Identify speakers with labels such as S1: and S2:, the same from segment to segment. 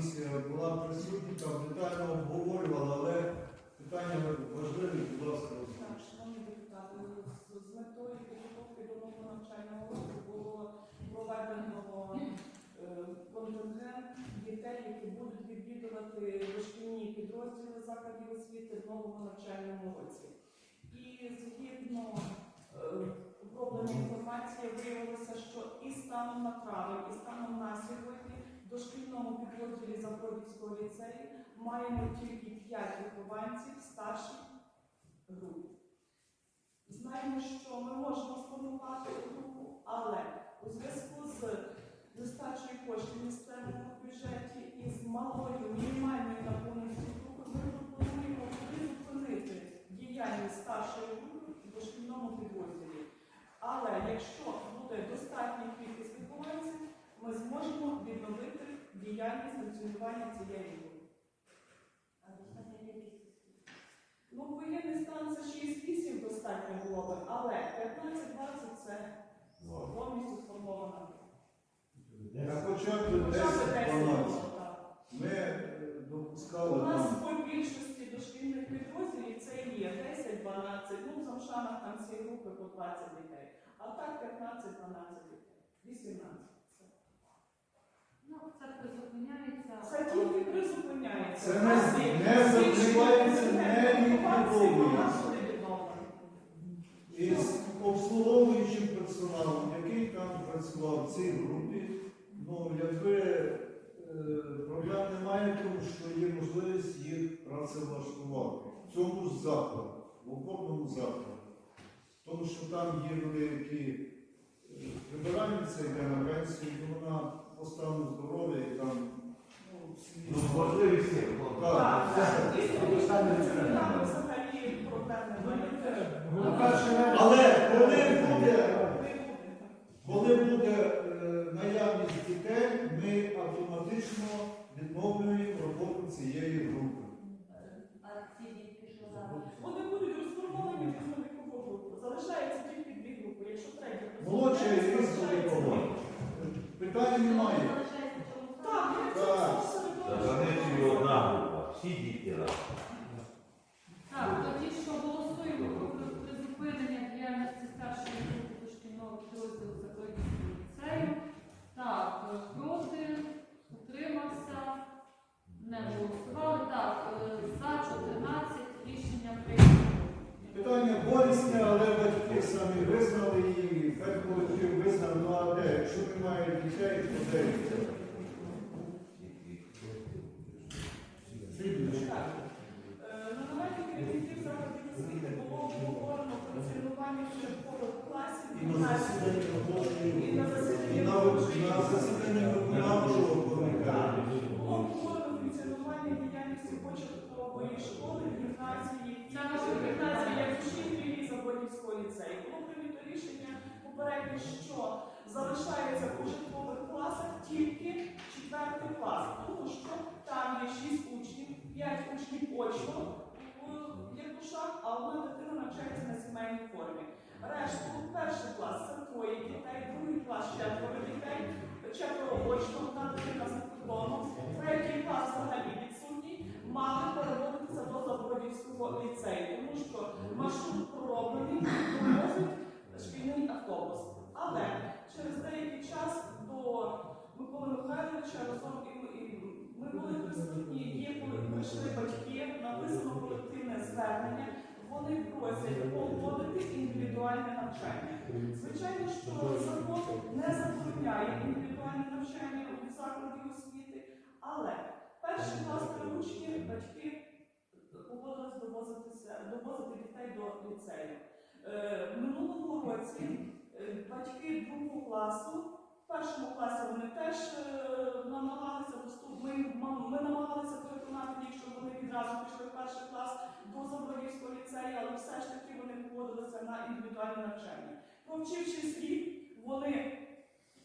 S1: комісія була присутня, там детально обговорювала, але питання важливі, будь ласка.
S2: Так, шановні депутати, з- з метою підготовки до нового навчального року було проведено е, контингент дітей, які будуть відвідувати дошкільні підрозділи закладів освіти в новому навчальному році. І згідно е, обробленої інформації виявилося, що і станом на травень, і станом на сьогодні дошкільному підрозділі Запорізького ліцею маємо тільки 5 вихованців старших груп. Знаємо, що ми можемо сформувати групу, але у зв'язку з нестачею коштів в бюджеті і з малою мінімальною наповненістю групи ми пропонуємо призупинити діяльність старшої групи в дошкільному підрозділі. Але якщо буде достатня кількість вихованців, ми зможемо відновити діяльність функціонування цієї групи. Ну, воєнний стан це 6-8 достатньо було би, але 15-20 це повністю сформована.
S1: На
S2: 10
S1: 10-12. Ми е,
S2: У нас по більшості дошкільних підрозділів це є 10-12, ну в Замшанах там всі групи по 20 дітей. А так 15-12 дітей. 18. Це-
S3: Ну, це призупиняється.
S2: Це тільки призупиняється.
S1: Це не- не закривається, не ліквідовується. І з обслуговуючим персоналом, який там працював в цій групі, ну якби е, проблем немає, тому що є можливість їх працевлаштувати в цьому ж закладі, в окопному закладі. Тому що там є люди, які е, прибиральниця йде на пенсію, і вона по стану здоров'я і там ну, всі.
S4: Ну.
S1: Так.
S4: Ну,
S2: там взагалі немає.
S1: Але коли буде, коли буде е, наявність дітей, ми автоматично відновлюємо роботу цієї групи.
S3: А ці дітки, що зараз?
S2: Вони будуть розформовані в різновікову групу. Залишається тільки дві групи. Якщо третя
S1: Молодша і
S2: залишається
S1: різновікова.
S2: дві.
S1: Питань немає.
S3: Залишається в цьому
S2: Так,
S3: стані?
S2: це
S1: Так.
S2: все
S4: Та занесені одна група, всі діти разом.
S3: Так, тоді що голосуємо про призупинення діяльності старшої групи дошкільного підрозділу Запорізького ліцею. Так, е, проти, утримався, не голосували. Так, е, за 14 рішення прийнято.
S1: Питання болісне, але батьки самі визнали і хай колектив визнав, ну а де? Якщо немає дітей, то де?
S2: Так. Е, На нараді керівників закладів освіти було обговорено функціонування початкових класів
S1: І на засіданні робочої
S2: функціонування діяльності початкової школи, гімназії, гімназії як філії Заводівського ліцею. Було прийнято рішення попередньо, що залишається в початкових класах тільки четвертий клас, тому що там є шість учнів, п'ять учнів очно в Якушах, а дитина навчається на сімейній формі. Решту троє дітей, другий клас четверо дітей, четверо очно, одна дитина за кордоном, третій клас взагалі відсутній, мали переводитися до Заводівського ліцею, тому що маршрут пророблений, довозить шкільний автобус. Але через деякий час до Миколи Михайловича разом і ми, були присутні, є прийшли батьки, написано колективне звернення. Вони просять навчання. Звичайно, що закон не забороняє індивідуальне навчання у закладі освіти, але перший клас три учні батьки погодились довозитися, довозити дітей до ліцею. Е, в минулому році е, батьки другого класу, в першому класі вони теж е, намагалися. Ми, ми намагалися переконати їх, щоб вони відразу пішли в перший клас до Заборівського ліцею, але все ж таки вони погодилися на індивідуальне навчання. Провчившись рік, вони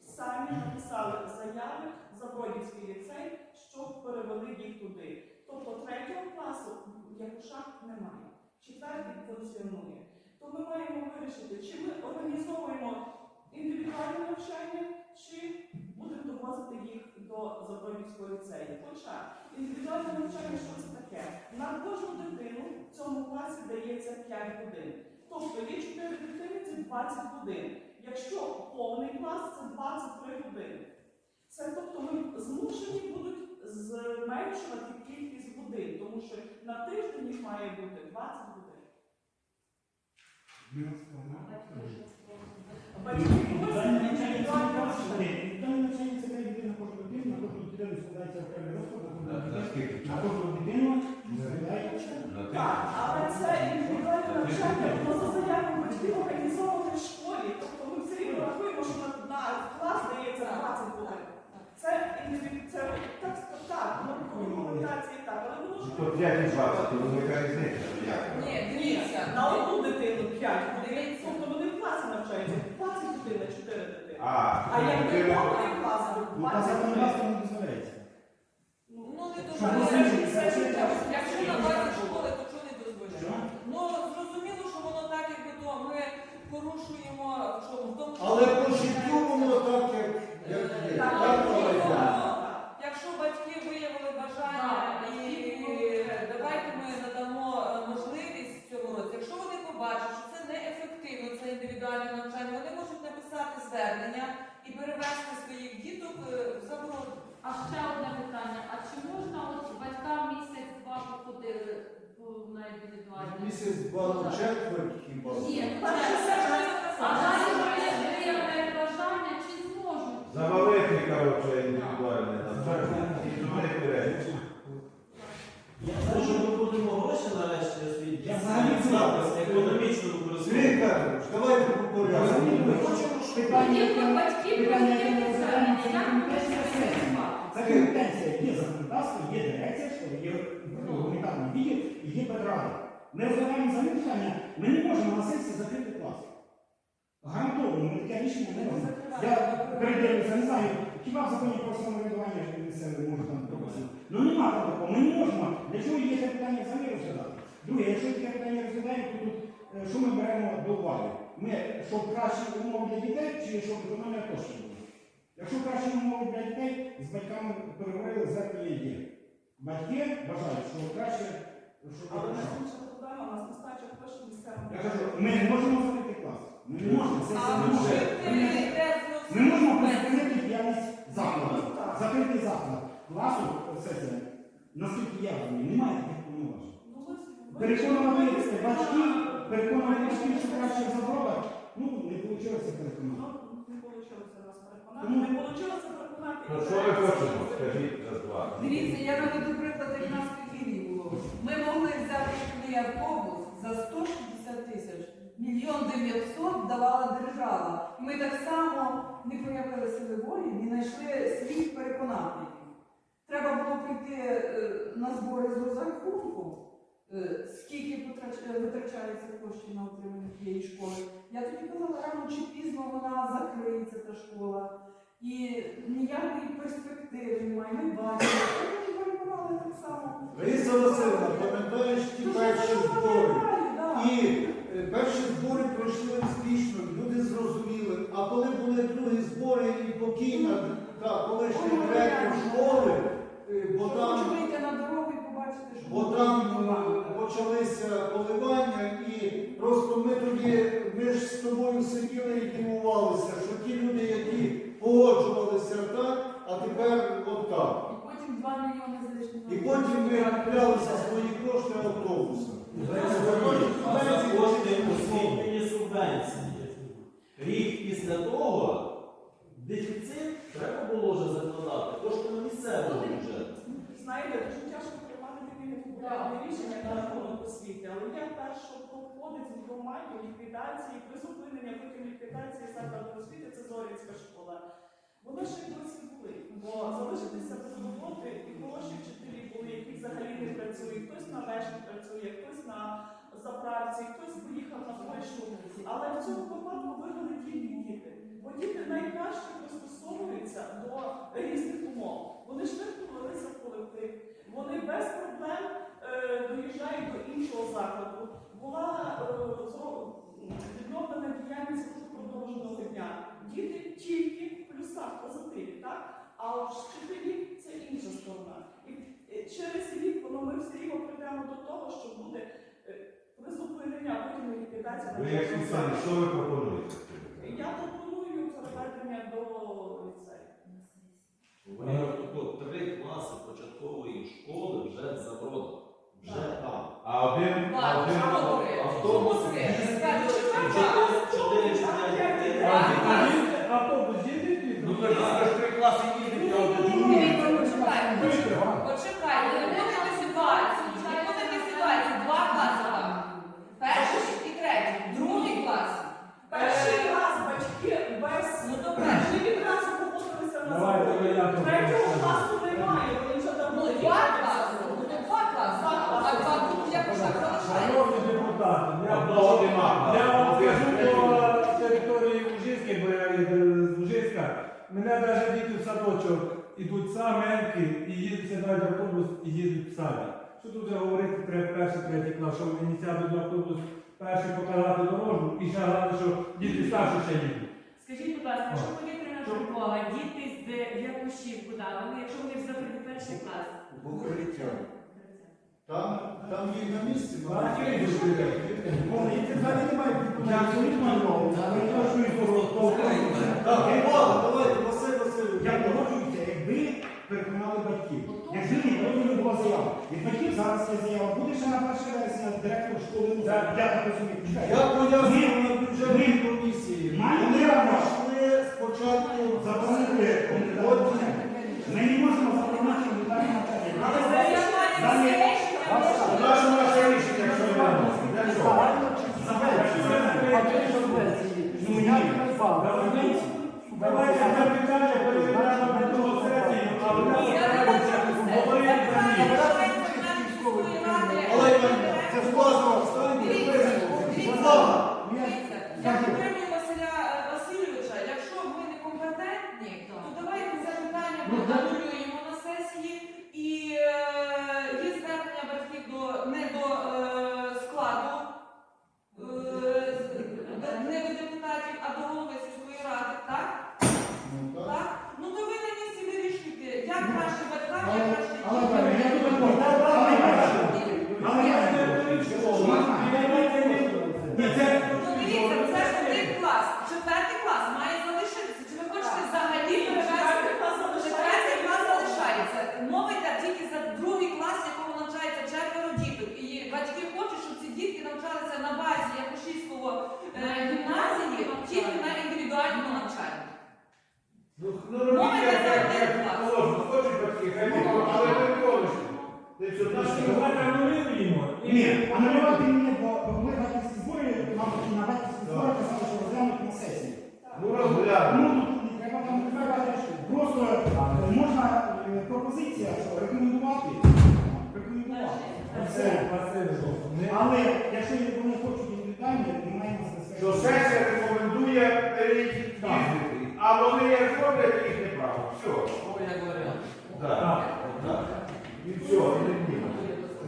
S2: самі написали заяви в Забродівський ліцей, щоб перевели їх туди. Тобто третього класу в Якушах немає, четвертий функціонує. То ми маємо вирішити, чи ми організовуємо індивідуальне навчання, чи будемо довозити їх до Заборівського ліцею. Хоча індивідуальне навчання, що це таке? На кожну дитину в цьому класі дається 5 годин. Тобто є 4 дитини, це 20 годин. Якщо повний клас, це 23 години. Це тобто ми змушені будуть зменшувати кількість годин, тому що на тиждень їх має бути 20 годин. Батьки
S5: це три дитини на на кожну дитину складається окремий розклад,
S4: на
S5: кожну дитину складається.
S4: На
S2: Так,
S4: тиждень?
S2: але це індивідуальне навчання, воно за заявою батьків організоване в школі. Тобто ми все рівно рахуємо, що на, на клас 20. Це індивід- це так, так, ну, по так, але воно ж
S4: То 5 і 20, то велика різниця. ну як?
S6: Ні, дивіться.
S2: на одну дитину 5 годин.
S6: Дивіться.
S2: Тобто вони в класі навчаються 20 дитин, на 4 дитини.
S4: А,
S2: А як не
S4: дитина-
S2: повний клас, то
S5: Ну, та
S2: 20 годин.
S5: законодавство не дозволяється.
S6: Ну, не
S5: Що
S6: дуже.
S5: ви
S6: Якщо
S5: знаєте,
S6: якщо на базі школи, то чого не
S5: Що?
S6: дозволяє? Ну, зрозуміло, що воно так, якби то ми порушуємо в чому? В тому, що-
S1: Але по життю воно так, як, як є.
S2: Так,
S1: Так,
S2: так,
S1: давайте.
S2: так.
S6: Якщо батьки виявили бажання
S3: Так,
S6: і
S3: батьки
S6: давайте ми надамо е, можливість в цьому році, якщо вони побачать, що це індивідуальне навчання, вони можуть написати звернення і перевести своїх діток е, в заборону.
S3: А ще одне питання. А чи можна от батькам місяць-два походили на індивідуальне?
S1: Місяць два четверть хіба.
S3: Ну це а далі вони виявляють бажання, чи зможуть?
S4: Завалити, коротше, індивідуальне навчання.
S7: Може, ми будемо гроші нарешті освіті?
S5: Я взагалі це-
S7: Запис економічно
S1: Сергій
S7: використовувати.
S1: Петрович, давайте по порядку.
S5: Ми хочемо, щоб питання,
S3: Батьки батьки
S5: питання,
S3: прийняли
S5: яке ми
S3: звернення,
S5: розглядаємо,
S3: як
S5: це
S3: ми
S5: компетенція
S3: можемо
S5: компетенція, є законодавство, є дирекція школи, є гуманітарний відділ і є педрада. Ми розглядаємо за питання, ми не можемо на сесії закрити клас. Гарантовано, ми таке рішення не робимо. Я передивлюся, не знаю, хіба в законі про самоврядування місцеве може там прописано. Ну нема такого, ми не можемо. Для чого є це питання взагалі розглядати? Друге, якщо таке питання розглядаємо, то тут е, що ми беремо до уваги? Ми, щоб кращі умови для дітей, чи щоб економія коштів була? Якщо кращі умови для дітей, з батьками переговорили, звернення є. Батьки бажають, що краще, щоб
S2: Але найбільша проблема у нас нестача коштів місцевим.
S5: Я кажу, ми не можемо закрити клас. Ми не можемо, це все не може.
S6: вчителі де
S5: Ми можемо
S6: знову
S5: призупинити діяльність закладу. Закритий заклад. Класу сесія, наскільки я розумію, немає таких повноважень.
S2: Ну,
S5: Переконувати батьків, батьків, що краще в ну, не вийшло
S2: Ну,
S5: переконати.
S2: не вийшло нас переконати.
S5: Тому-
S2: Не вийшло переконати.
S4: Ну що ви хочете? Скажіть за два.
S6: Дивіться, я наведу приклад, як нас в Києві було. Ми могли взяти шкільний автобус за 160 тисяч. Мільйон дев'ятсот давала держава. І ми так само не проявили сили волі, не знайшли слів переконати. Треба було прийти е, на збори з розрахунку, скільки потрач- е, витрачається коштів на утримання тієї школи. Я тоді казала, рано чи пізно вона закриється, та школа. І ніякої перспективи немає, ми бачимо. Ми переконали так само.
S1: Раїса Васильівна, пам'ятаєш ті перші збори? І е, перші збори пройшли успішно, люди зрозуміли. А коли були другі збори і покійна колишня директор школи, е, бо там,
S6: хочу вийти на дорогу і побачити, що
S1: бо просто ми тоді, ми ж з тобою сиділи і дивувалися, що ті люди, які погоджувалися так, а тепер отак.
S6: І потім 2 мільйони з.
S1: І потім ми купляли свої кошти автобуси.
S7: А за кошти освітлені субвенції. Рік після того дефіцит треба було вже закладати коштами місцевого бюджету.
S2: Знаєте, дуже тяжко приймати такі непопулярні рішення на рахунок освіти, але я перше, що проходить з громаді ліквідації, призупинення потім ліквідації закладу освіти, це Зорівська школа. Вони ще й досі були, бо залишитися без роботи і хороші вчителі були, які взагалі не працюють. Хтось на вешні працює, хтось на заправці, хтось поїхав на Польщу. Але в цьому випадку виграли тільки діти. Бо діти найкраще пристосовуються до різних умов. Вони швидко влилися в колектив. Вони без проблем е, доїжджають до іншого закладу. Була е, відновлена діяльність дуже продовженого дня. Діти тільки в плюсах, позитиві, так? А вчителі це інша сторона. І е, через рік воно ми все рівно прийдемо до того, що буде е, призупинення, потім ліквідація
S4: Ви як
S2: навчального
S4: що ви пропонуєте?
S2: Я пропоную переведення до ліцею.
S7: Тобто три класи початкової школи вже забродили. Вже там.
S4: А один, а один,
S7: Автобус
S2: Чотири-
S7: чотири чи п'ять
S8: Автобус їздить?
S7: Ну, ви ж три класи їздять, а один
S6: Дивіться, почекайте, почекайте, почекайте, не буде такі ситуації, не буде такі ситуації, два класи там. Перший і третій, другий клас.
S2: Перший
S6: Е,
S2: раз батьки без
S6: Ну, добре.
S2: Вони відразу погодилися на
S8: Давай,
S2: закон.
S8: давай, я тут
S2: Третього
S8: розкажу.
S2: класу немає, вони вже давно
S6: Ну, два класи, ну, два класи,
S2: Два класи.
S6: а два тут якось так залишається.
S8: Шановні депутати, я,
S4: Одного нема.
S8: я вам скажу по території Ужинської, бо я є з Ужинська, навіть діти в садочок ідуть саменьки і їдуть, сідають в автобус і їдуть в садик. Що тут вже говорити, треба перший, третій клас, що вони сядуть в автобус, перший показати дорожку, і ще головне, що діти старші ще їдуть.
S3: Скажіть, будь ласка, що повітряна тривога, діти з Якушів, куди? Вони, якщо вони взагалі перший клас?
S1: В укриття. Там, там їх на місці.
S8: Бачите,
S1: мабуть.
S8: діти, взагалі немає Я абсолютно не прошу
S1: Так, Микола, давайте, Василь Васильович.
S5: Я погоджуюся, якби переконали батьків. Якби ні, то не була заява. Від Буде ще на 1 вересня директор школи. Ну, Я так розумію.
S1: Я пояснюю на бюджетній комісії. Вони пройшли спочатку
S5: Заборонити Ми не можемо заборонити кандидатів навчання.
S6: Але це рішення
S4: якщо ви
S5: Ну, ні.
S8: Давайте це питання переведемо на другу сесію, а ви нас говорити про них.
S1: Але це ж власне, встаньте, Будь ласка.
S6: Я підтримую Василя е, Васильовича. Якщо ми не компетентні, то давайте це питання проанулюємо на сесії і е, є звернення батьків до не до е, складу е, не до депутатів, а до голови сільської ради, так?
S1: Ну, так.
S6: Так? Ну то ви на місці вирішуйте, як краще батькам, як
S5: Але-
S6: краще
S5: але,
S6: дітям.
S5: Валя, я тут такий, але Але я Ні, це
S6: Ну дивіться, це ж один клас. Четвертий клас має залишитися. Чи ви хочете взагалі перевести? Четвертий клас залишається. Мова йде тільки за другий клас, в якому навчається четверо діток. І батьки хочуть, щоб ці дітки навчалися на базі Якушівського е, гімназії тільки на індивідуальному навчанні.
S4: Ну, ну робіть як, як, як положено. Хочуть батьки, хай виконують, але ви виконуєте. Ти що, наш
S8: Давайте анулюємо. і-
S5: Ні, анулювати ні, бо ми батьківські збори, нам на батьківські збори казали, що розглянуть на сесії.
S4: Ну розглянемо.
S5: Ну, тут не треба там не треба просто е, можна е, пропозиція, що рекомендувати. Рекомендувати. Це. Але якщо вони хочуть індивідуально, ми маємо
S4: Що сесія рекомендує перейти, а вони як зроблять їхнє право. Все. Так.
S8: Так.
S4: І все, і.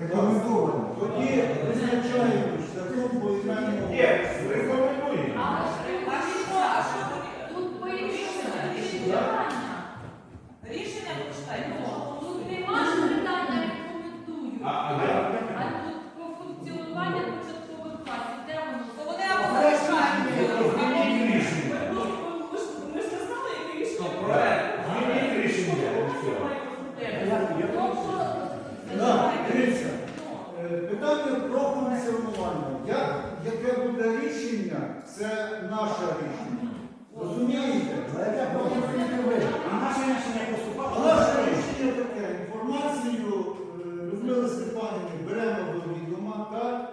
S1: Рекомендовано. Тоді визначаємо шляхом поіменного.
S4: Ні, рекомендуємо.
S3: А
S6: А що? А що тоді?
S3: тут по-іншому
S6: Рішення.
S3: питання.
S6: Рішення прочитайте.
S3: Тут нема ж питання рекомендую.
S4: А, а я?
S3: А тут про функціонування початкових класів, де воно?
S6: То вони або залишають, або
S2: Ми ж ми ж не знали, яке рішення.
S4: Змініть рішення. і все.
S1: Так, дивіться. Е, Питання про функціонування. Як, яке буде рішення, це наше рішення. Розумієте?
S5: А наше рішення
S1: А
S5: поступало.
S1: наше рішення таке. Інформацію е, Людмили Степанівни беремо до відома, так?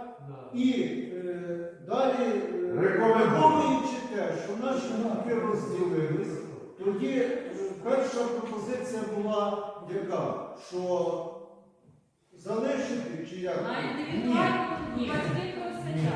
S1: І е, далі, е,
S4: Рекомендуємо.
S1: враховуючи те, що наші думки розділились, тоді перша пропозиція була яка? Що залишити чи як?
S3: Батьки просять.